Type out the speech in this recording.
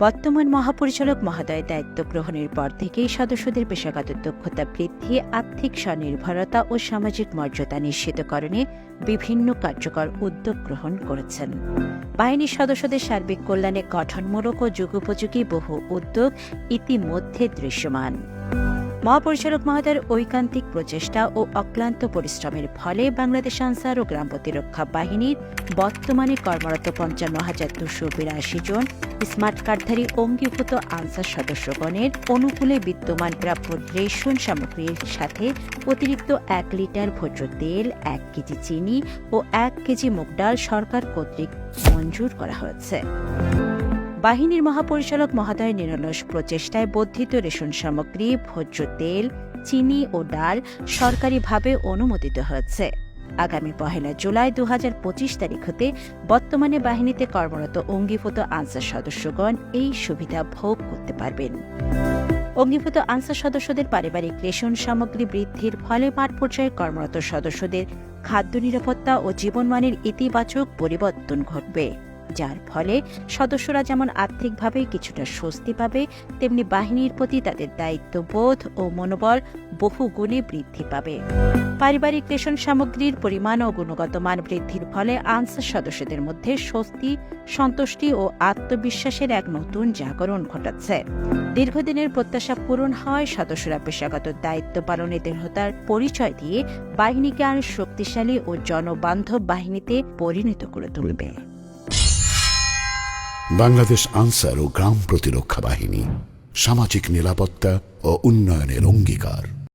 বর্তমান মহাপরিচালক মহোদয় দায়িত্ব গ্রহণের পর থেকেই সদস্যদের পেশাগত দক্ষতা বৃদ্ধি, আর্থিক স্বনির্ভরতা ও সামাজিক মর্যাদা নিশ্চিতকরণে বিভিন্ন কার্যকর উদ্যোগ গ্রহণ করেছেন। বাহিনীর সদস্যদের সার্বিক কল্যাণে গঠনমূলক ও যুগোপযোগী বহু উদ্যোগ ইতিমধ্যে দৃশ্যমান। মহাপরিচালক মহোদয়ের ঐকান্তিক প্রচেষ্টা ও অক্লান্ত পরিশ্রমের ফলে বাংলাদেশ আনসার ও গ্রাম প্রতিরক্ষা বাহিনীর বর্তমানে কর্মরত পঞ্চান্ন হাজার দুশো বিরাশি জন স্মার্ট কার্ডধারী অঙ্গীভূত আনসার সদস্যগণের অনুকূলে বিদ্যমান প্রাপ্য রেশন সামগ্রীর সাথে অতিরিক্ত এক লিটার ভোজ্য তেল, এক কেজি চিনি ও এক কেজি মুগ ডাল সরকার কর্তৃক মঞ্জুর করা হয়েছে। বাহিনীর মহাপরিচালক মহোদয় নিরলস প্রচেষ্টায় বর্ধিত রেশন সামগ্রী, ভোজ্য তেল, চিনি ও ডাল সরকারিভাবে অনুমোদিত হয়েছে। আগামী পহেলা জুলাই দু হাজার পঁচিশ তারিখ হতে বর্তমানে বাহিনীতে কর্মরত অঙ্গীভূত আনসার সদস্যগণ এই সুবিধা ভোগ করতে পারবেন। অঙ্গীভূত আনসার সদস্যদের পারিবারিক রেশন সামগ্রী বৃদ্ধির ফলে মাঠ পর্যায়ে কর্মরত সদস্যদের খাদ্য নিরাপত্তা ও জীবনমানের ইতিবাচক পরিবর্তন ঘটবে। যার ফলে সদস্যরা যেমন আর্থিকভাবে কিছুটা স্বস্তি পাবে, তেমনি বাহিনীর প্রতি তাদের দায়িত্ববোধ ও মনোবল বহু গুণে বৃদ্ধি পাবে। পারিবারিক রেশন সামগ্রীর পরিমাণ ও গুণগত মান বৃদ্ধির ফলে আনসার সদস্যদের মধ্যে স্বস্তি, সন্তুষ্টি ও আত্মবিশ্বাসের এক নতুন জাগরণ ঘটাচ্ছে। দীর্ঘদিনের প্রত্যাশা পূরণ হয় সদস্যরা পেশাগত দায়িত্ব পালনে দৃঢ়তার পরিচয় দিয়ে বাহিনীকে আরও শক্তিশালী ও জনবান্ধব বাহিনীতে পরিণত করে তুলবে। বাংলাদেশ আনসার ও গ্রাম প্রতিরক্ষা বাহিনী সামাজিক নিরাপত্তা ও উন্নয়নের অঙ্গীকার।